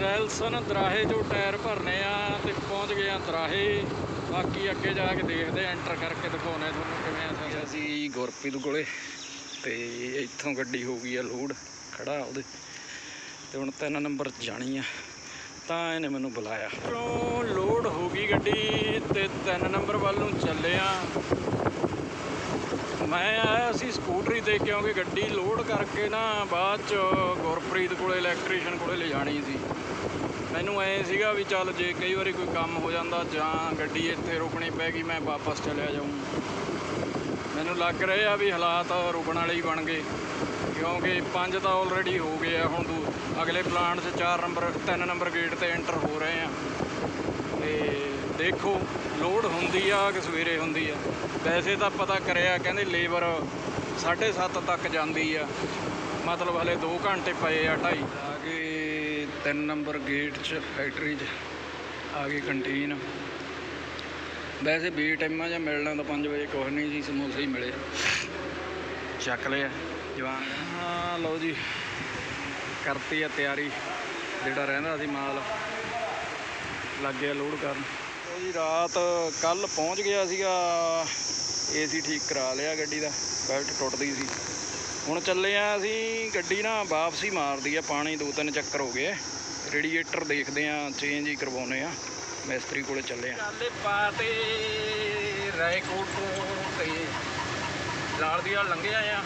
ਰੈਲਸਨ ਦਰਾਹੇ ਜੋ ਟਾਇਰ ਭਰਨੇ ਆ ਤੇ ਪਹੁੰਚ ਗਏ ਆ ਦਰਾਹੇ। ਬਾਕੀ ਅੱਗੇ ਜਾ ਕੇ ਦੇਖਦੇ ਐਂਟਰ ਕਰਕੇ ਦਿਖਾਉਣੇ ਤੁਹਾਨੂੰ ਕਿਵੇਂ ਆ ਅਸੀਂ ਗੁਰਪ੍ਰੀਤ ਕੋਲੇ ਤੇ ਇੱਥੋਂ ਗੱਡੀ ਹੋ ਗਈ ਆ ਲੋਡ ਖੜਾ ਉਹਦੇ। ਤੇ ਹੁਣ ਤਿੰਨ ਨੰਬਰ ਜਾਣੀ ਆ ਤਾਂ ਇਹਨੇ ਮੈਨੂੰ ਬੁਲਾਇਆ। ਉੱਪਰੋਂ ਲੋਡ ਹੋ ਗਈ ਗੱਡੀ ਤੇ ਤਿੰਨ ਨੰਬਰ ਵੱਲ ਨੂੰ ਚੱਲੇ ਆ। ਮੈਂ ਆਇਆ ਸੀ ਸਕੂਟਰੀ ਤੇ ਕਿਉਂਕਿ ਗੱਡੀ ਲੋਡ ਕਰਕੇ ਨਾ ਬਾਅਦ ਚ ਗੁਰਪ੍ਰੀਤ ਕੋਲੇ ਇਲੈਕਟ੍ਰੀਸ਼ੀਅਨ ਕੋਲੇ ਲਿਜਾਣੀ ਸੀ। ਮੈਨੂੰ ਐ ਸੀਗਾ ਵੀ ਚੱਲ ਜੇ ਕਈ ਵਾਰੀ ਕੋਈ ਕੰਮ ਹੋ ਜਾਂਦਾ ਜਾਂ ਗੱਡੀ ਇੱਥੇ ਰੁਕਣੀ ਪੈ ਗਈ, ਮੈਂ ਵਾਪਸ ਚਲਿਆ ਜਾਊਂ। ਮੈਨੂੰ ਲੱਗ ਰਿਹਾ ਵੀ ਹਾਲਾਤ ਰੁਕਣ ਵਾਲੇ ਹੀ ਬਣ ਗਏ, ਕਿਉਂਕਿ ਪੰਜ ਤਾਂ ਆਲਰੇਡੀ ਹੋ ਗਏ ਆ। ਹੁਣ ਦੂ, ਅਗਲੇ ਪਲਾਂਟ 'ਚ 4 ਨੰਬਰ 3 ਨੰਬਰ ਗੇਟ ਤੇ ਐਂਟਰ ਹੋ ਰਹੇ ਆ। ਤੇ ਦੇਖੋ ਲੋਡ ਹੁੰਦੀ ਆ ਕਿ ਸਵੇਰੇ ਹੁੰਦੀ ਆ। ਵੈਸੇ ਤਾਂ ਪਤਾ ਕਰਿਆ ਕਹਿੰਦੇ ਲੇਬਰ 7:30 ਤੱਕ ਜਾਂਦੀ ਆ। ਮਤਲਬ ਹਲੇ 2 ਘੰਟੇ ਪਏ ਆ ਢਾਈ। ਆ ਗਏ 3 ਨੰਬਰ ਗੇਟ 'ਚ ਫੈਕਟਰੀ 'ਚ। ਆ ਗਈ ਕੰਟੀਨ। ਵੈਸੇ ਬੀ ਟਾਈਮਾਂ ਜਾਂ ਮਿਲਣਾ ਤਾਂ 5 ਵਜੇ ਕੁਛ ਨਹੀਂ ਜੀ ਸਮੋਸੇ ਹੀ ਮਿਲੇ। ਚੱਕ ਲਿਆ। ਜਵਾਨ ਹਾਂ ਲਓ ਜੀ। ਕਰਤੀ ਆ ਤਿਆਰੀ। ਜਿਹੜਾ ਰਹਿੰਦਾ ਸੀ ਮਾਲ। ਲੱਗ ਗਿਆ ਲੋਡ ਕਰਨ। ਜੀ, ਰਾਤ ਕੱਲ ਪਹੁੰਚ ਗਿਆ ਸੀਗਾ। ਏਸੀ ਠੀਕ ਕਰਾ ਲਿਆ ਗੱਡੀ ਦਾ, ਬੈਲਟ ਟੁੱਟਦੀ ਸੀ। ਹੁਣ ਚੱਲੇ ਆ ਅਸੀਂ, ਗੱਡੀ ਨਾ ਵਾਪਸੀ ਮਾਰਦੀ ਆ, ਪਾਣੀ ਦੋ ਤਿੰਨ ਚੱਕਰ ਹੋ ਗਏ ਰੇਡੀਏਟਰ ਦੇਖਦੇ ਆ, ਚੇਂਜ ਹੀ ਕਰਵਾਉਨੇ ਆ। ਮਿਸਤਰੀ ਕੋਲੇ ਚੱਲੇ ਆ। ਚੱਲੇ ਪਾ ਤੇ ਰਾਏਕੋਟ ਤੋਂ ਤੇ ਲਾਲ ਦੀ ਵਾਲ ਲੰਘੇ ਆ।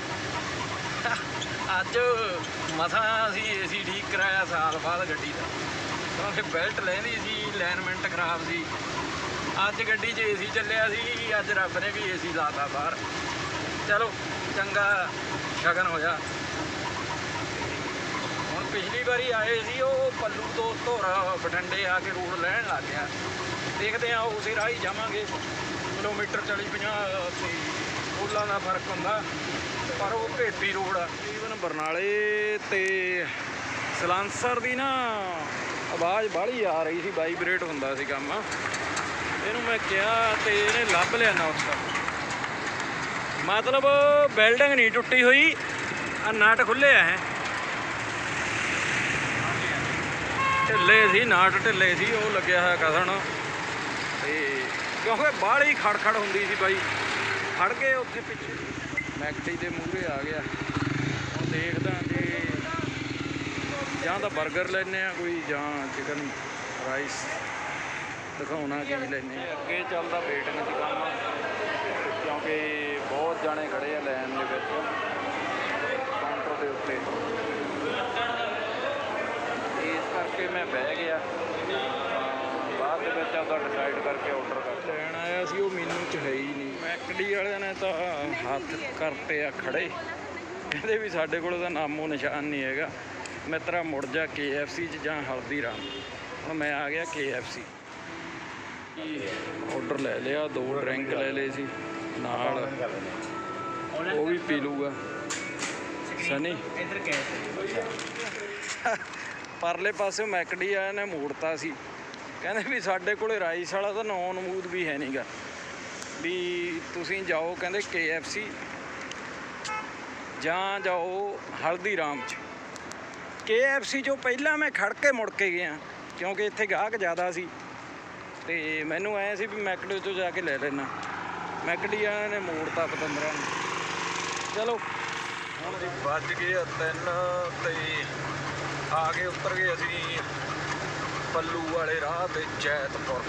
ਅੱਜ ਮਸਾ ਅਸੀਂ ਏਸੀ ਠੀਕ ਕਰਾਇਆ ਸਾਲ ਬਾਅਦ ਗੱਡੀ ਦਾ। ਕਿਉਂਕਿ ਬੈਲਟ ਲੈਂਦੀ ਸੀ ਅਲਾਈਨਮੈਂਟ ਖਰਾਬ ਸੀ। ਅੱਜ ਗੱਡੀ 'ਚ ਏਸੀ ਚੱਲਿਆ ਸੀ, ਅੱਜ ਰੱਬ ਨੇ ਵੀ ਏਸੀ ਲਾਤਾ ਬਾਹਰ। ਚਲੋ, ਚੰਗਾ ਸ਼ਗਨ ਹੋਇਆ। ਹੁਣ ਪਿਛਲੀ ਵਾਰੀ ਆਏ ਸੀ, ਉਹ ਪੱਲੂ ਤੋਂ ਧੋਰਾ ਬਠੰਡੇ ਆ ਕੇ ਰੋਡ ਲੈਣ ਲੱਗ ਗਿਆ। ਦੇਖਦੇ ਆ ਉਸੇ ਰਾਹ ਹੀ ਜਾਵਾਂਗੇ। ਕਿਲੋਮੀਟਰ 40 50 ਤੇ ਉਹਨਾਂ ਦਾ ਫ਼ਰਕ ਹੁੰਦਾ, ਪਰ ਉਹ ਭੇਪੀ ਰੋਡ ਆ। ਤਕਰੀਬਨ ਬਰਨਾਲੇ ਤੇ ਸਲਾਂਸਰ ਦੀ ਨਾ ਆਵਾਜ਼ ਬਾਹਲੀ ਆ ਰਹੀ ਸੀ ਵਾਈਬ੍ਰੇਟ ਹੁੰਦਾ ਸੀ ਕੰਮ। ਇਹਨੂੰ ਮੈਂ ਕਿਹਾ ਤੇ ਇਹਨੇ ਲੱਭ ਲਿਆ ਨਾ ਉਸਦਾ ਮਤਲਬ ਬਿਲਡਿੰਗ ਨਹੀਂ ਟੁੱਟੀ ਹੋਈ ਆ ਨਟ ਖੁੱਲੇ ਆ ਹੈ ਢਿੱਲੇ ਸੀ, ਨਾਟ ਢਿੱਲੇ ਸੀ, ਉਹ ਲੱਗਿਆ ਹੋਇਆ ਕਸਣ। ਤੇ ਕਿਉਂਕਿ ਬਾਹਲੀ ਖੜਖੜ ਹੁੰਦੀ ਸੀ ਬਾਈ। ਖੜ ਗਏ ਉੱਥੇ ਪਿੱਛੇ। ਮੈਕਟੀ ਦੇ ਮੂਹਰੇ ਆ ਗਿਆ। ਉਹ ਦੇਖਦਾ ਜੇ ਤਾਂ 버ਗਰ ਲੈਨੇ ਆ ਕੋਈ ਜਾਂ ਚਿਕਨ ਰਾਈਸ ਦਿਖਾਉਣਾ ਕੀ ਲੈਨੇ ਅੱਗੇ ਚੱਲਦਾ ਵੇਟਿੰਗ ਦੀ ਕੰਮ ਕਿਉਂਕਿ ਬਹੁਤ ਜਾਣੇ ਖੜੇ ਆ ਲਾਈਨ ਦੇ ਵਿੱਚ ਕਾਊਂਟਰ ਦੇ ਉੱਤੇ। ਇਸ ਕਰਕੇ ਮੈਂ ਬਹਿ ਗਿਆ। ਬਾਅਦ ਦੇ ਵਿੱਚ ਆਪਦਾ ਡਿਸਾਈਡ ਕਰਕੇ ਆਰਡਰ ਕਰ ਲੈਣ ਆਇਆ ਸੀ ਉਹ ਮੈਨੂੰ ਚ ਹੈ ਹੀ ਨਹੀਂ। ਮੈਕਡੀ ਵਾਲਿਆਂ ਨੇ ਤਾਂ ਹੱਥ ਕਰਤੇ ਆ ਖੜੇ। ਕਹਿੰਦੇ ਵੀ ਸਾਡੇ ਕੋਲ ਤਾਂ ਨਾਮੋ ਨਿਸ਼ਾਨ ਨਹੀਂ ਹੈਗਾ। ਮਿੱਤਰਾ ਮੁੜ ਜਾ KFC ਚ ਜਾਂ ਹਲਦੀਰਾਮ। ਹੁਣ ਮੈਂ ਆ ਗਿਆ KFC ਆਰਡਰ ਲੈ ਲਿਆ ਦੋ ਡਰਿੰਕ ਲੈ ਲਏ ਸੀ ਨਾਲ ਉਹ ਵੀ ਪੀ ਲੂਗਾ ਸਨੀ? ਇੱਧਰ ਪਰਲੇ ਪਾਸੇ ਮੈਕਡੀ ਆਇਆ ਨੇ ਮੋੜਤਾ ਸੀ। ਕਹਿੰਦੇ ਵੀ ਸਾਡੇ ਕੋਲੇ ਰਾਈਸ ਵਾਲਾ ਤਾਂ ਨੌਨ ਮੂਦ ਵੀ ਹੈ ਨਹੀਂਗਾ ਵੀ ਤੁਸੀਂ ਜਾਓ ਕਹਿੰਦੇ KFC ਜਾਂ ਜਾਓ ਹਲਦੀਰਾਮ ਚ। KFC ਚੋਂ ਪਹਿਲਾਂ ਮੈਂ ਖੜ ਕੇ ਮੁੜ ਕੇ ਗਿਆ, ਕਿਉਂਕਿ ਇੱਥੇ ਗਾਹਕ ਜ਼ਿਆਦਾ ਸੀ। ਤੇ ਮੈਨੂੰ ਐ ਸੀ ਵੀ ਮੈਕਡੀ ਤੋਂ ਜਾ ਕੇ ਲੈ ਲੈਣਾ ਮੈਕਡੀ ਵਾਲਿਆਂ ਨੇ ਮੋੜਤਾ ਪਤੰਦਰਾਂ ਨੂੰ। ਚਲੋ। ਹੁਣ ਜੀ ਵੱਜ ਗਏ ਆ ਤਿੰਨ ਤੇ ਆ ਕੇ ਉੱਤਰ ਗਏ ਅਸੀਂ ਪੱਲੂ ਵਾਲੇ ਰਾਹ ਤੇ ਜੈਤਪੁਰ।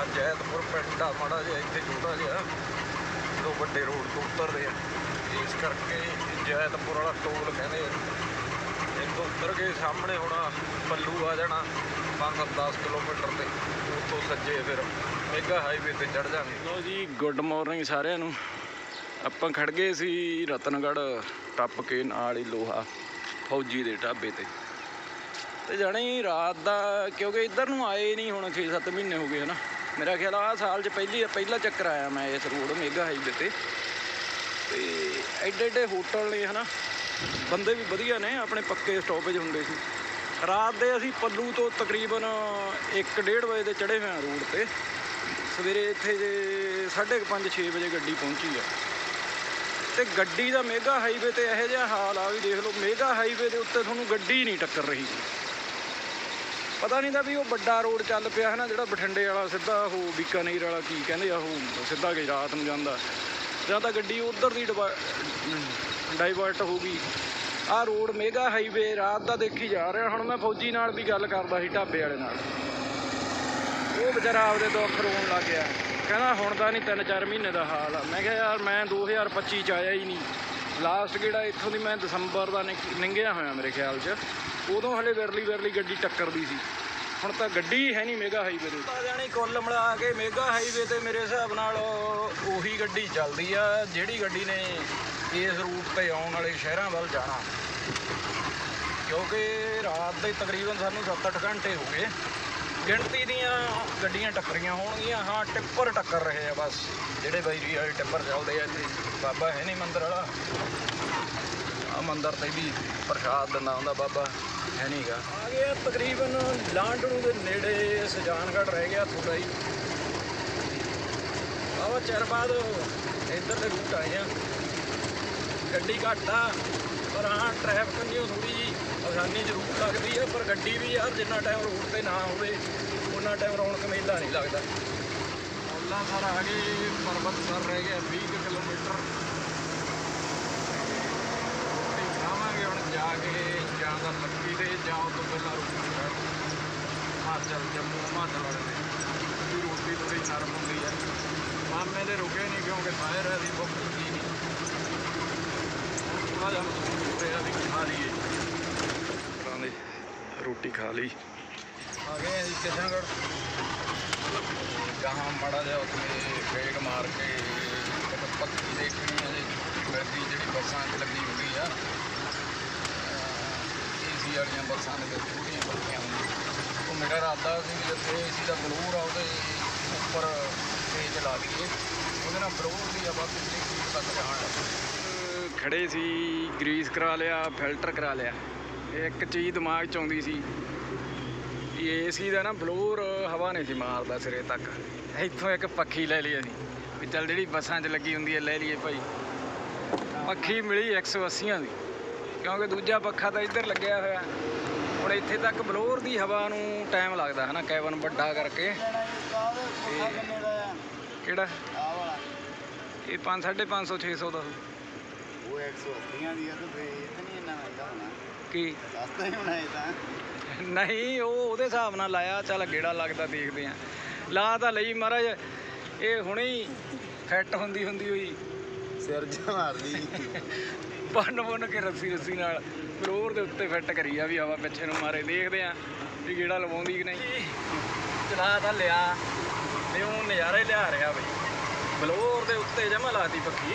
ਆ ਜੈਤਪੁਰ ਪਿੰਡ ਆ, ਮਾੜਾ ਜਿਹਾ ਇੱਥੇ ਛੋਟਾ ਜਿਹਾ, ਦੋ ਵੱਡੇ ਰੋਡ ਤੋਂ ਉਤਰਦੇ ਆ। ਇਸ ਕਰਕੇ ਜੈਤਪੁਰ ਵਾਲਾ ਟੋਲ ਕਹਿੰਦੇ ਆ। ਇੱਥੋਂ ਉਤਰ ਕੇ ਸਾਹਮਣੇ ਹੁਣ ਪੱਲੂ ਆ ਜਾਣਾ 5-10 ਕਿਲੋਮੀਟਰ ਤੇ। ਉੱਥੋਂ ਸੱਜੇ ਫਿਰ ਮੇਗਾ ਹਾਈਵੇ ਤੇ ਚੜ ਜਾਵਾਂਗੇ ਲੋ ਜੀ ਗੁੱਡ ਮਾਰਨਿੰਗ ਸਾਰਿਆਂ ਨੂੰ। ਆਪਾਂ ਖੜ ਗਏ ਸੀ ਰਤਨਗੜ੍ਹ ਟੱਪ ਕੇ ਨਾਲ ਹੀ ਲੋਹਾ ਫੌਜੀ ਦੇ ਢਾਬੇ ਤੇ। ਤੇ ਜਾਣੀ ਰਾਤ ਦਾ, ਕਿਉਂਕਿ ਇੱਧਰ ਨੂੰ ਆਏ ਨਹੀਂ ਹੁਣ 6-7 ਮਹੀਨੇ ਹੋ ਗਏ ਹਨਾ। ਮੇਰਾ ਖਿਆਲ ਆ ਸਾਲ 'ਚ ਪਹਿਲੀ, ਪਹਿਲਾ ਚੱਕਰ ਆਇਆ ਮੈਂ ਇਸ ਰੋਡ ਮੇਗਾ ਹਾਈਵੇ ਤੇ। ਤੇ ਐਡੇ ਐਡੇ ਹੋਟਲ ਨੇ ਹਨਾ। ਬੰਦੇ ਵੀ ਵਧੀਆ ਨੇ, ਆਪਣੇ ਪੱਕੇ ਸਟਾਪੇਜ ਹੁੰਦੇ ਸੀ। ਰਾਤ ਦੇ ਅਸੀਂ ਪੱਲੂ ਤੋਂ ਤਕਰੀਬਨ 1:30 ਵਜੇ ਦੇ ਚੜੇ ਹੋਏ ਹਾਂ ਰੋਡ ਤੇ। ਸਵੇਰੇ ਇੱਥੇ ਜੇ 5:30 6 ਵਜੇ ਗੱਡੀ ਪਹੁੰਚੀ ਆ। ਤੇ ਗੱਡੀ ਦਾ ਮੇਗਾ ਹਾਈਵੇ ਤੇ ਇਹੋ ਜਿਹਾ ਹਾਲ ਆ, ਵੀ ਦੇਖ ਲਓ, ਮੇਗਾ ਹਾਈਵੇ ਦੇ ਉੱਤੇ ਤੁਹਾਨੂੰ ਗੱਡੀ ਨਹੀਂ ਟੱਕਰ ਰਹੀ। ਪਤਾ ਨਹੀਂ ਤਾਂ ਵੀ ਉਹ ਵੱਡਾ ਰੋਡ ਚੱਲ ਪਿਆ ਹੈ ਨਾ ਜਿਹੜਾ ਬਠਿੰਡੇ ਵਾਲਾ ਸਿੱਧਾ ਉਹ ਬੀਕਾਨੇਰ ਵਾਲਾ ਕੀ ਕਹਿੰਦੇ ਆ, ਉਹ ਸਿੱਧਾ ਗਈ ਰਾਤ ਨੂੰ ਜਾਂਦਾ। ਜਾਂ ਤਾਂ ਗੱਡੀ ਉਧਰ ਦੀ ਡਾਈਵਰਟ ਹੋ ਗਈ। ਆਹ ਰੋਡ ਮੇਗਾ ਹਾਈਵੇ, ਰਾਤ ਦਾ ਦੇਖੀ ਜਾ ਰਿਹਾ। ਹੁਣ ਮੈਂ ਫੌਜੀ ਨਾਲ ਵੀ ਗੱਲ ਕਰਦਾ ਸੀ, ਢਾਬੇ ਵਾਲੇ ਨਾਲ। ਉਹ ਵਿਚਾਰਾ ਆਪਦੇ ਦੁੱਖ ਰੋਣ ਲੱਗ ਗਿਆ। ਕਹਿੰਦਾ, ਹੁਣ ਤਾਂ ਨਹੀਂ 3-4 ਮਹੀਨੇ ਦਾ ਹਾਲ ਆ। ਮੈਂ ਕਿਹਾ, ਯਾਰ, ਮੈਂ 2025 ਚ ਆਇਆ ਹੀ ਨਹੀਂ। ਲਾਸਟ ਕਿਹੜਾ ਇੱਥੋਂ ਦੀ ਮੈਂ ਦਸੰਬਰ ਦਾ ਨਿਕ- ਲੰਘਿਆ ਹੋਇਆ ਮੇਰੇ ਖਿਆਲ 'ਚ। ਉਦੋਂ ਹਲੇ ਵਿਰਲੀ ਵਿਰਲੀ ਗੱਡੀ ਟੱਕਰਦੀ ਸੀ। ਹੁਣ ਤਾਂ ਗੱਡੀ ਹੈ ਨਹੀਂ ਮੇਗਾ ਹਾਈਵੇ 'ਤੇ ਆ ਜਾਣੀ ਕੁੱਲ ਮਿਲਾ ਕੇ ਮੇਗਾ ਹਾਈਵੇ ਤੇ ਮੇਰੇ ਹਿਸਾਬ ਨਾਲ ਉਹੀ ਗੱਡੀ ਚੱਲਦੀ ਆ। ਜਿਹੜੀ ਗੱਡੀ ਨੇ ਇਸ ਰੂਟ ਤੇ ਆਉਣ ਵਾਲੇ ਸ਼ਹਿਰਾਂ ਵੱਲ ਜਾਣਾ। ਕਿਉਂਕਿ ਰਾਤ ਦੇ ਤਕਰੀਬਨ ਸਾਨੂੰ 7-8 ਘੰਟੇ ਹੋ ਗਏ। ਗਿਣਤੀ ਦੀਆਂ ਗੱਡੀਆਂ ਟੱਕਰੀਆਂ ਹੋਣਗੀਆਂ। ਹਾਂ, ਟਿੱਪਰ ਟੱਕਰ ਰਹੇ ਆ ਬਸ। ਜਿਹੜੇ ਬੈਰੀ ਵਾਲੇ ਟਿੱਪਰ ਚੱਲਦੇ ਆ ਇੱਥੇ। ਬਾਬਾ ਹੈ ਨਹੀਂ ਮੰਦਰ ਵਾਲਾ। ਆ ਮੰਦਰ ਤੇ ਵੀ ਪ੍ਰਸ਼ਾਦ ਦਿੰਦਾ ਹੁੰਦਾ ਬਾਬਾ। ਹੈ ਨਹੀਂਗਾ ਆ ਗਿਆ ਤਕਰੀਬਨ ਲਾਂਡੜੂ ਦੇ ਨੇੜੇ, ਸਜਾਨਗੜ੍ਹ ਰਹਿ ਗਿਆ ਥੋੜਾ ਹੀ। ਆਵਾ ਚਿਰ ਬਾਅਦ ਇੱਧਰ ਦੇ ਰੂਟ ਆਏ ਆ। ਗੱਡੀ ਘੱਟ ਆ ਪਰ ਹਾਂ ਟ੍ਰੈਫਿਕ ਨਹੀਂ ਥੋੜੀ ਜੀ ਆਸਾਨੀ ਜ਼ਰੂਰ ਲੱਗਦੀ ਆ ਪਰ ਗੱਡੀ ਵੀ ਯਾਰ ਜਿੰਨਾ ਟਾਈਮ ਰੋਡ ਤੇ ਨਾ ਹੋਵੇ ਉਹਨਾਂ ਟਾਈਮ ਰੌਣਕ ਮੇਲਾ ਨਹੀਂ ਲੱਗਦਾ। ਮੌਲਾ ਸਰ ਆ ਗਏ, ਪਰਬਤ ਸਰ ਰਹਿ ਗਿਆ 20 ਕੁ ਕਿਲੋਮੀਟਰ। ਤੇ ਖਾਵਾਂਗੇ ਹੁਣ ਜਾ ਕੇ ਜ਼ਿਆਦਾ ਲੱਗੀ ਲੱਕੀ ਤੇ ਤੋਂ ਪਹਿਲਾਂ ਰੋਟੀ ਖਾ ਹਿਮਾਚਲ, ਜੰਮੂ, ਹਿਮਾਚਲ ਵਾਲੇ ਦੇ। ਦੀ ਰੋਟੀ ਥੋੜੀ ਨਰਮ ਹੁੰਦੀ ਹੈ। ਮਾਮੇ ਦੇ ਰੁਕੇ ਨਹੀਂ ਕਿਉਂਕਿ ਫਾਇਰ ਹੈ, ਦੀ ਭੁੱਖ ਲੱਗੀ ਨਹੀਂ ਥੋੜਾ ਜਿਹਾ ਮਹਿਸੂਸ ਹੋ ਰਿਹਾ ਵੀ ਖਾ ਲਈਏ ਤਰ੍ਹਾਂ ਦੀ ਰੋਟੀ ਖਾ ਲਈ। ਆ ਗਏ ਅਸੀਂ ਕਿਸ਼ਨਗੜ੍ਹ। ਜਹਾਂ ਮੜਾ ਜਿਹਾ ਉੱਥੇ ਫੇਕ ਮਾਰ ਕੇ ਇੱਕ ਪੱਕੀ ਦੇਖਣੀ ਹੈ ਜੀ। ਮਿਲਦੀ ਜਿਹੜੀ ਬੱਸਾਂ 'ਚ ਲੱਗੀ ਹੁੰਦੀ ਆ। ਏਸੀ ਵਾਲੀਆਂ ਬੱਸਾਂ ਦੇ ਵਿੱਚ ਛੋਟੀਆਂ ਬੱਤੀਆਂ ਹੁੰਦੀਆਂ। ਉਹ ਮੇਰਾ ਇਰਾਦਾ ਸੀ ਵੀ ਜਿੱਥੇ ਏਸੀ ਦਾ ਬਲੂਰ ਆ ਉਹਦੇ ਉੱਪਰ ਤੇਜ਼ ਲਾ ਦਈਏ। ਉਹਦੇ ਨਾਲ ਬਲੂਰ ਦੀ ਹਵਾ ਪਿਛਲੀ ਤੱਕ ਜਾਣ। ਲੱਗ ਖੜੇ ਸੀ, ਗਰੀਸ ਕਰਾ ਲਿਆ, ਫਿਲਟਰ ਕਰਾ ਲਿਆ। ਇੱਕ ਚੀਜ਼ ਦਿਮਾਗ 'ਚ ਆਉਂਦੀ ਸੀ ਵੀ ਏਸੀ ਦਾ ਨਾ ਬਲੋਰ ਹਵਾ ਨਹੀਂ ਸੀ ਮਾਰਦਾ ਸਿਰੇ ਤੱਕ। ਇੱਥੋਂ ਇੱਕ ਪੱਖੀ ਲੈ ਲਈ ਅਸੀਂ, ਵੀ ਚੱਲ ਜਿਹੜੀ ਬੱਸਾਂ 'ਚ ਲੱਗੀ ਹੁੰਦੀ ਹੈ, ਲੈ ਲਈਏ ਭਾਈ। ਪੱਖੀ ਮਿਲੀ 180 ਦੀ, ਕਿਉਂਕਿ ਦੂਜਾ ਪੱਖਾ ਤਾਂ ਇੱਧਰ ਲੱਗਿਆ ਹੋਇਆ। ਹੁਣ ਇੱਥੇ ਤੱਕ ਬਲੋਰ ਦੀ ਹਵਾ ਨੂੰ ਟਾਈਮ ਲੱਗਦਾ ਹੈ ਨਾ ਕੈਬਨ ਵੱਡਾ ਕਰਕੇ। ਕਿਹੜਾ? ਇਹ 5 550 600 ਦਾ। ਹੋਊ। ਉਹ 180 ਦੀ ਆ ਤੇ ਫੇਰ ਇਹ ਤਾਂ ਨਹੀਂ ਇੰਨਾ ਮਹਿੰਗਾ ਹੋਣਾ। ਕੀ? ਸਸਤਾ ਹੀ ਹੋਣਾ ਇਹ ਤਾਂ। ਨਹੀਂ ਉਹ ਉਹਦੇ ਹਿਸਾਬ ਨਾਲ ਲਾਇਆ ਚੱਲ ਗੇੜਾ ਲੱਗਦਾ ਦੇਖਦੇ ਆ। ਲਾ ਤਾਂ ਲਈ ਮਹਾਰਾਜ ਇਹ ਹੁਣੇ ਹੀ ਫਿੱਟ ਹੁੰਦੀ ਹੁੰਦੀ ਹੋਈ। ਸਿਰ ਜਾ ਮਾਰਦੀ। ਬੰਨ ਬੰਨ ਕੇ ਰੱਸੀ ਰੱਸੀ ਨਾਲ ਫਲੋਰ ਦੇ ਉੱਤੇ ਫਿੱਟ ਕਰੀ ਆ ਵੀ ਹਵਾ ਪਿੱਛੇ ਨੂੰ ਮਾਰੇ ਦੇਖਦੇ ਆ ਵੀ ਗੇੜਾ ਲਵਾਉਂਦੀ ਕਿ ਨਹੀਂ। ਚਲਾ ਤਾਂ ਲਿਆ ਤੇ ਉਹ ਨਜ਼ਾਰੇ ਲਿਆ ਰਿਹਾ ਬਈ। ਬਲੋਰ ਦੇ ਉੱਤੇ ਜਮਾ ਲਾਤੀ ਪੱਖੀ।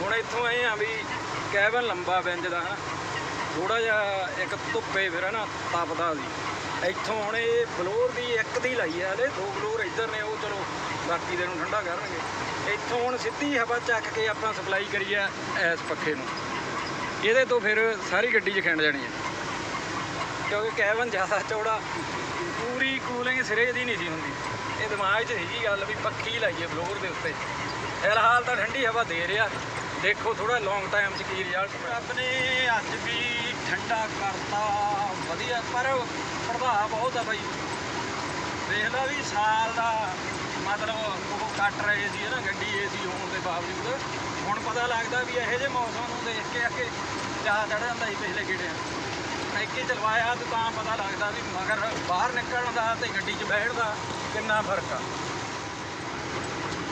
ਹੁਣ ਇੱਥੋਂ ਆਏ ਆ ਵੀ ਕੈਬਨ ਲੰਬਾ ਬੈਂਜ ਦਾ, ਹਨਾ। ਥੋੜਾ ਜਿਹਾ ਇੱਕ ਧੁੱਪੇ ਫਿਰ ਨਾ ਤਪਦਾ ਸੀ। ਇੱਥੋਂ ਹੁਣ ਇਹ ਬਲੋਰ ਵੀ ਇੱਕ ਦੀ ਲਾਈ ਆ ਹਲੇ, ਦੋ ਬਲੋਰ ਇੱਧਰ ਨੇ, ਉਹ ਚਲੋ ਬਾਕੀ ਦੇ ਨੂੰ ਠੰਡਾ ਕਰਨਗੇ। ਇੱਥੋਂ ਹੁਣ ਸਿੱਧੀ ਹਵਾ ਚੱਕ ਕੇ ਆਪਾਂ ਸਪਲਾਈ ਕਰੀ ਆ ਇਸ ਪੱਖੇ ਨੂੰ। ਇਹਦੇ ਤੋਂ ਫਿਰ ਸਾਰੀ ਗੱਡੀ 'ਚ ਖਿੰਡ ਜਾਣੀ ਹੈ ਕਿਉਂਕਿ ਕੈਬਨ ਜ਼ਿਆਦਾ ਚੌੜਾ, ਪੂਰੀ ਕੂਲਿੰਗ ਸਿਰੇ ਦੀ ਨਹੀਂ ਸੀ ਹੁੰਦੀ। ਇਹ ਦਿਮਾਗ 'ਚ ਹੈਗੀ ਗੱਲ ਵੀ ਪੱਖੀ ਲਾਈਏ ਫਲੋਰ ਦੇ ਉੱਤੇ। ਫਿਲਹਾਲ ਤਾਂ ਠੰਡੀ ਹਵਾ ਦੇ ਰਿਹਾ। ਦੇਖੋ ਥੋੜਾ ਲੌਂਗ ਟਾਈਮ 'ਚ ਕੀ ਰਿਜ਼ਲਟ ਰੱਬ ਨੇ ਅੱਜ ਵੀ ਠੰਡਾ ਕਰਤਾ, ਵਧੀਆ, ਪਰ ਪ੍ਰਭਾਵ ਬਹੁਤ ਆ ਬਾਈ। ਦੇਖ ਲਾ ਵੀ ਸਾਲ ਦਾ ਮਤਲਬ ਉਹ ਕੱਟ ਰਹੇ ਸੀ ਨਾ ਗੱਡੀ ਏਸੀ ਹੋਣ ਦੇ ਬਾਵਜੂਦ। ਹੁਣ ਪਤਾ ਲੱਗਦਾ ਵੀ ਇਹੋ ਜਿਹੇ ਮੌਸਮ ਨੂੰ ਦੇਖ ਕੇ ਅੱਗੇ ਚਾਹ ਚੜ ਜਾਂਦਾ ਸੀ ਪਿਛਲੇ ਗੇੜਿਆਂ ਸਾਈਕਲ ਚਲਵਾਇਆ ਤੇ ਤਾਂ ਪਤਾ ਲੱਗਦਾ ਵੀ ਮਗਰ ਬਾਹਰ ਨਿਕਲਣ ਦਾ ਤੇ ਗੱਡੀ 'ਚ ਬੈਠਣ ਦਾ ਕਿੰਨਾ ਫ਼ਰਕ ਆ।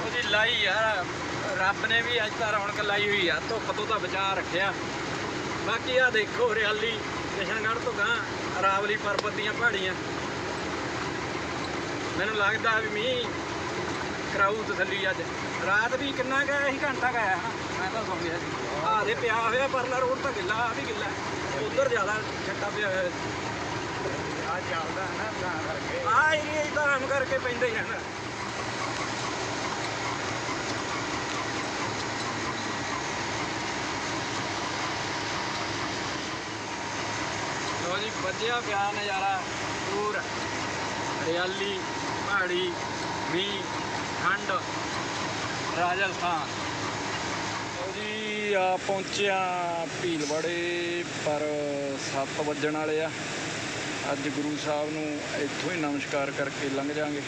ਉਹਦੀ ਲਾਈ ਯਾਰ ਰੱਬ ਨੇ ਵੀ ਅੱਜ ਤਾਂ ਰੌਣਕ ਲਾਈ ਹੋਈ ਆ ਧੁੱਪ ਤੋਂ ਤਾਂ ਬਚਾ ਰੱਖਿਆ। ਬਾਕੀ ਆ ਦੇਖੋ ਹਰਿਆਲੀ ਕਿਸ਼ਨਗੜ੍ਹ ਤੋਂ ਗਾਂ ਰਾਵਲੀ ਪਰਬਤ ਦੀਆਂ ਪਹਾੜੀਆਂ। ਮੈਨੂੰ ਲੱਗਦਾ ਵੀ ਮੀਂਹ ਕਰਾਊ ਤਸੱਲੀ ਅੱਜ। ਰਾਤ ਵੀ ਕਿੰਨਾ ਗਿਆ ਸੀ ਘੰਟਾ ਗਿਆ ਹਨਾ ਮੈਂ ਤਾਂ ਸੌਂ ਗਿਆ ਸੀ। ਆਹ ਦੇ ਪਿਆ ਹੋਇਆ ਪਰਲਾ ਰੋਡ ਤਾਂ ਗਿੱਲਾ ਆ ਵੀ ਗਿੱਲਾ। ਉਧਰ ਜ਼ਿਆਦਾ ਛੱਟਾ ਪਿਆ ਹੋਇਆ ਆ ਚੱਲਦਾ ਹੈ ਨਾ ਤਾਂ ਕਰਕੇ। ਆ ਏਰੀਆ ਹੀ ਤਾਂ ਆਮ ਕਰਕੇ ਪੈਂਦਾ ਹੀ ਲੋ ਜੀ ਵੱਜਿਆ ਪਿਆ ਨਜ਼ਾਰਾ ਪੂਰ ਹਰਿਆਲੀ, ਪਹਾੜੀ, ਮੀਂਹ, ਠੰਡ, ਰਾਜਸਥਾਨ। ਲੋ ਜੀ ਆ ਪਹੁੰਚਿਆ ਭੀਲਵਾੜੇ, ਪਰ 7 ਵੱਜਣ ਵਾਲੇ ਆ। ਅੱਜ ਗੁਰੂ ਸਾਹਿਬ ਨੂੰ ਇੱਥੋਂ ਹੀ ਨਮਸਕਾਰ ਕਰਕੇ ਲੰਘ ਜਾਾਂਗੇ।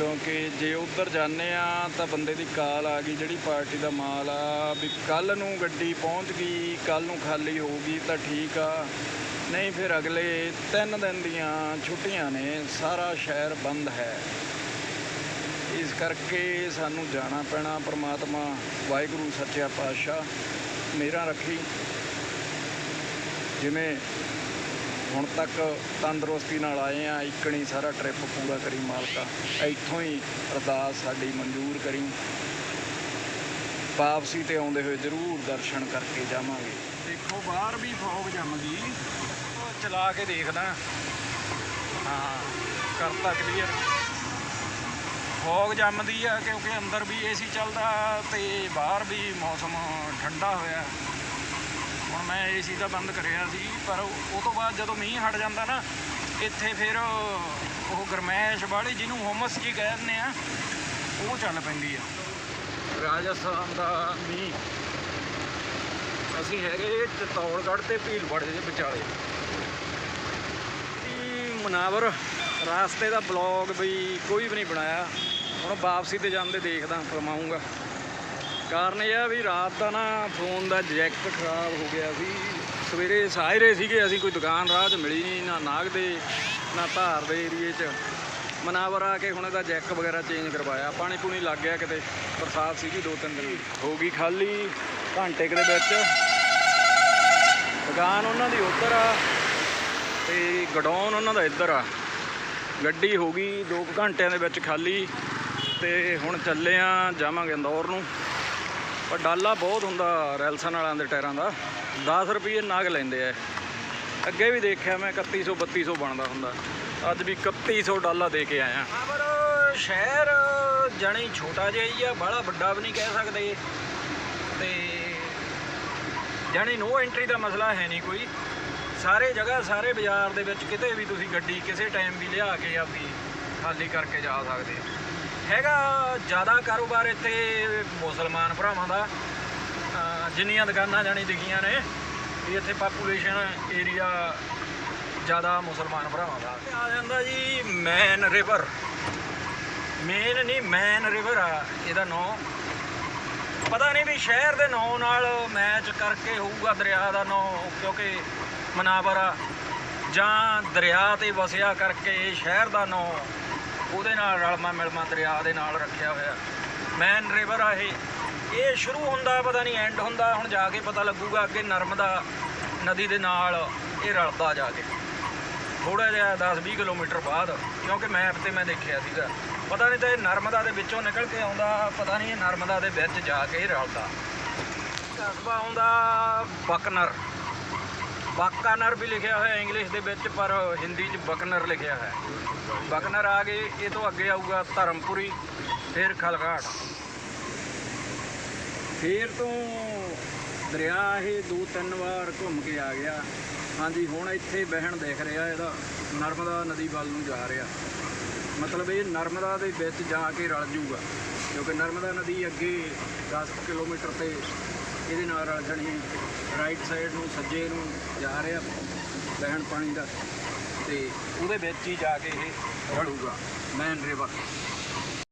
ਕਿਉਂਕਿ ਜੇ ਉੱਧਰ ਜਾਂਦੇ ਆ ਤਾਂ ਬੰਦੇ ਦੀ ਕਾਲ ਆ ਗਈ, ਜਿਹੜੀ ਪਾਰਟੀ ਦਾ ਮਾਲ ਆ, ਵੀ ਕੱਲ ਨੂੰ ਗੱਡੀ ਪਹੁੰਚ ਗਈ ਕੱਲ ਨੂੰ ਖਾਲੀ ਹੋਊਗੀ ਤਾਂ ਠੀਕ ਆ। ਨਹੀਂ ਫਿਰ ਅਗਲੇ 3 ਦਿਨ ਦੀਆਂ ਛੁੱਟੀਆਂ ਨੇ, ਸਾਰਾ ਸ਼ਹਿਰ ਬੰਦ ਹੈ। ਇਸ ਕਰਕੇ ਸਾਨੂੰ ਜਾਣਾ ਪੈਣਾ ਪ੍ਰਮਾਤਮਾ, ਵਾਹਿਗੁਰੂ ਸੱਚਾ ਪਾਤਸ਼ਾਹ, ਮੇਰਾ ਰੱਖੀ। ਜਿਵੇਂ ਹੁਣ ਤੱਕ ਤੰਦਰੁਸਤੀ ਨਾਲ ਆਏ ਆ ਇਕਣੀ ਸਾਰਾ ਟ੍ਰਿਪ ਪੂਰਾ ਕਰੀ ਮਾਲਕਾ। ਇੱਥੋਂ ਹੀ ਅਰਦਾਸ ਸਾਡੀ ਮਨਜ਼ੂਰ ਕਰੀ। ਵਾਪਸੀ ਤੇ ਆਉਂਦੇ ਹੋਏ ਜ਼ਰੂਰ ਦਰਸ਼ਨ ਕਰਕੇ ਜਾਵਾਂਗੇ। ਦੇਖੋ, ਬਾਹਰ ਵੀ ਫੌਗ ਜੰਮ ਗਈ ਚਲਾ ਕੇ ਦੇਖਦਾ। ਹਾਂ ਕਰਤਾ ਕਲੀਅਰ ਫੌਗ ਜੰਮਦੀ ਆ ਕਿਉਂਕਿ ਅੰਦਰ ਵੀ ਏਸੀ ਚੱਲਦਾ ਤੇ ਬਾਹਰ ਵੀ ਮੌਸਮ ਠੰਡਾ ਹੋਇਆ। ਹੁਣ ਮੈਂ ਏਸੀ ਤਾਂ ਬੰਦ ਕਰਿਆ ਸੀ, ਪਰ ਉਹ ਤੋਂ ਬਾਅਦ ਜਦੋਂ ਮੀਂਹ ਹਟ ਜਾਂਦਾ ਨਾ, ਇੱਥੇ ਫਿਰ ਉਹ ਗਰਮੈਸ਼ ਵਾਲੀ ਜਿਹਨੂੰ ਹੁਮਸ ਜੀ ਕਹਿ ਦਿੰਦੇ ਆ, ਉਹ ਚੱਲ ਪੈਂਦੀ ਆ। ਰਾਜਸਥਾਨ ਦਾ ਮੀਂਹ। ਅਸੀਂ ਹੈਗੇ ਚਤੌੜਗੜ੍ਹ ਤੇ ਭੀਲਵਾੜੇ ਦੇ ਵਿਚਾਲੇ। ਮਨਾਵਰ ਰਾਸਤੇ ਦਾ ਬਲੌਗ ਵੀ ਕੋਈ ਵੀ ਨਹੀਂ ਬਣਾਇਆ। ਹੁਣ ਵਾਪਸੀ ਤੇ ਜਾਂਦੇ ਦੇਖਦਾ, ਫਰਮਾਉਂਗਾ। ਕਾਰਨ ਇਹ ਆ ਵੀ ਰਾਤ ਦਾ ਨਾ ਫੋਨ ਦਾ ਜੈਕ ਖਰਾਬ ਹੋ ਗਿਆ ਸੀ। ਸਵੇਰੇ ਸਾਇਰੇ ਸੀਗੇ, ਅਸੀਂ ਕੋਈ ਦੁਕਾਨ ਰਾਹ 'ਚ ਮਿਲੀ ਨਹੀਂ, ਨਾ ਨਾਗ ਦੇ, ਨਾ ਧਾਰ ਦੇ ਏਰੀਏ 'ਚ। ਮਨਾਵਰ ਆ ਕੇ ਹੁਣ ਇਹਦਾ ਜੈਕ ਵਗੈਰਾ ਚੇਂਜ ਕਰਵਾਇਆ। ਪਾਣੀ ਪੂਣੀ ਲੱਗ ਗਿਆ ਕਿਤੇ, ਬਰਸਾਤ ਸੀਗੀ ਦੋ ਤਿੰਨ ਦਿਨ ਹੋ ਗਈ ਖਾਲੀ, ਘੰਟੇ ਦੇ ਵਿੱਚ। ਦੁਕਾਨ ਉਹਨਾਂ ਦੀ ਉੱਧਰ ਆ ਤੇ ਗਡਾਊਨ ਉਹਨਾਂ ਦਾ ਇੱਧਰ ਆ। ਗੱਡੀ ਹੋ ਗਈ 2 ਘੰਟਿਆਂ ਦੇ ਵਿੱਚ ਖਾਲੀ ਤੇ ਹੁਣ ਚੱਲੇ ਆ ਜਾਵਾਂਗੇ ਇੰਦੌਰ ਨੂੰ। ਪਰ ਡਾਲਾ ਬਹੁਤ ਹੁੰਦਾ ਰੈਲਸਨ ਵਾਲਿਆਂ ਦੇ ਟਾਇਰਾਂ ਦਾ। 10 ਰੁਪਏ ਨਾਗ ਲੈਂਦੇ ਆ। ਅੱਗੇ ਵੀ ਦੇਖਿਆ ਮੈਂ 3100 3200 ਬਣਦਾ ਹੁੰਦਾ। ਅੱਜ ਵੀ 3100 ਡਾਲਾ ਦੇ ਕੇ ਆਇਆ। ਪਰ ਸ਼ਹਿਰ ਜਾਣੀ ਛੋਟਾ ਜਿਹਾ ਹੀ ਆ ਬੜਾ ਵੱਡਾ ਵੀ ਨਹੀਂ ਕਹਿ ਸਕਦੇ। ਤੇ ਜਾਣੀ ਨੋ ਐਂਟਰੀ ਦਾ ਮਸਲਾ ਹੈ ਨਹੀਂ ਕੋਈ। ਸਾਰੇ ਜਗ੍ਹਾ, ਸਾਰੇ ਬਾਜ਼ਾਰ ਦੇ ਵਿੱਚ ਕਿਤੇ ਵੀ ਤੁਸੀਂ ਗੱਡੀ ਕਿਸੇ ਟਾਈਮ ਵੀ ਲਿਆ ਕੇ ਆਪਦੀ ਖਾਲੀ ਕਰਕੇ ਜਾ ਸਕਦੇ ਹੋ। ਹੈਗਾ ਜ਼ਿਆਦਾ ਕਾਰੋਬਾਰ ਇੱਥੇ ਮੁਸਲਮਾਨ ਭਰਾਵਾਂ ਦਾ ਜਿੰਨੀਆਂ ਦੁਕਾਨਾਂ ਜਾਣੀ ਦਿਖੀਆਂ ਨੇ, ਵੀ ਇੱਥੇ ਪਾਪੂਲੇਸ਼ਨ ਏਰੀਆ ਜ਼ਿਆਦਾ ਮੁਸਲਮਾਨ ਭਰਾਵਾਂ ਦਾ। ਆ ਜਾਂਦਾ ਜੀ ਮੈਨ ਰਿਵਰ ਮੇਨ ਨਹੀਂ ਮੈਨ ਰਿਵਰ ਆ, ਇਹਦਾ ਨਾਂ। ਪਤਾ ਨਹੀਂ ਵੀ ਸ਼ਹਿਰ ਦੇ ਨਾਂ ਨਾਲ ਮੈਚ ਕਰਕੇ ਹੋਊਗਾ ਦਰਿਆ ਦਾ ਨਾਂ, ਕਿਉਂਕਿ ਮਨਾਵਰ ਆ। ਜਾਂ ਦਰਿਆ ਤੇ ਵਸਿਆ ਕਰਕੇ ਸ਼ਹਿਰ ਦਾ ਨਾਂ। ਉਹਦੇ ਨਾਲ ਰਲਮਾ ਮਿਲਮਾ ਦਰਿਆ ਦੇ ਨਾਲ ਰੱਖਿਆ ਹੋਇਆ। ਮੈਨ ਰਿਵਰ ਆ ਇਹ। ਇਹ ਸ਼ੁਰੂ ਹੁੰਦਾ, ਪਤਾ ਨਹੀਂ ਐਂਡ ਹੁੰਦਾ, ਹੁਣ ਜਾ ਕੇ ਪਤਾ ਲੱਗੂਗਾ ਅੱਗੇ ਨਰਮਦਾ ਨਦੀ ਦੇ ਨਾਲ ਇਹ ਰਲਦਾ ਜਾ ਕੇ। ਥੋੜਾ ਜਿਹਾ 10-20 ਕਿਲੋਮੀਟਰ ਬਾਅਦ, ਕਿਉਂਕਿ ਮੈਪ ਤੇ ਮੈਂ ਦੇਖਿਆ ਸੀਗਾ। ਪਤਾ ਨਹੀਂ ਤਾਂ ਇਹ ਨਰਮਦਾ ਦੇ ਵਿੱਚੋਂ ਨਿਕਲ ਕੇ ਆਉਂਦਾ, ਪਤਾ ਨਹੀਂ ਇਹ ਨਰਮਦਾ ਦੇ ਵਿੱਚ ਜਾ ਕੇ ਇਹ ਰਲਦਾ। ਕਸਬਾ ਆਉਂਦਾ ਬਕਨਰ। ਬਾਕਾਨਰ ਵੀ ਲਿਖਿਆ ਹੋਇਆ ਇੰਗਲਿਸ਼ ਦੇ ਵਿੱਚ, ਪਰ ਹਿੰਦੀ 'ਚ ਬਕਨਰ ਲਿਖਿਆ ਹੈ। ਬਕਨਰ ਆ ਗਏ, ਇਹ ਤੋਂ ਅੱਗੇ ਆਊਗਾ ਧਰਮਪੁਰੀ, ਫਿਰ ਖਲਗਾੜ ਫਿਰ ਤੋਂ ਦਰਿਆ ਇਹ ਦੋ ਤਿੰਨ ਵਾਰ ਘੁੰਮ ਕੇ ਆ ਗਿਆ। ਹਾਂਜੀ, ਹੁਣ ਇੱਥੇ ਬਹਿਣ ਦੇਖ ਰਿਹਾ ਇਹਦਾ, ਨਰਮਦਾ ਨਦੀ ਵੱਲ ਨੂੰ ਜਾ ਰਿਹਾ। ਮਤਲਬ ਇਹ ਨਰਮਦਾ ਦੇ ਵਿੱਚ ਜਾ ਕੇ ਰਲ ਜੂਗਾ, ਕਿਉਂਕਿ ਨਰਮਦਾ ਨਦੀ ਅੱਗੇ 10 ਕਿਲੋਮੀਟਰ ਤੇ ਇਹਦੇ ਨਾਲ ਰਲ ਜਾਣੀ ਰਾਈਟ ਸਾਈਡ ਨੂੰ, ਸੱਜੇ ਨੂੰ ਜਾ ਰਿਹਾ ਬਹਿਣ ਪਾਣੀ ਦਾ। ਤੇ ਉਹਦੇ ਵਿੱਚ ਹੀ ਜਾ ਕੇ ਇਹ ਰੜੂਗਾ ਮੈਨ ਰਿਵਰ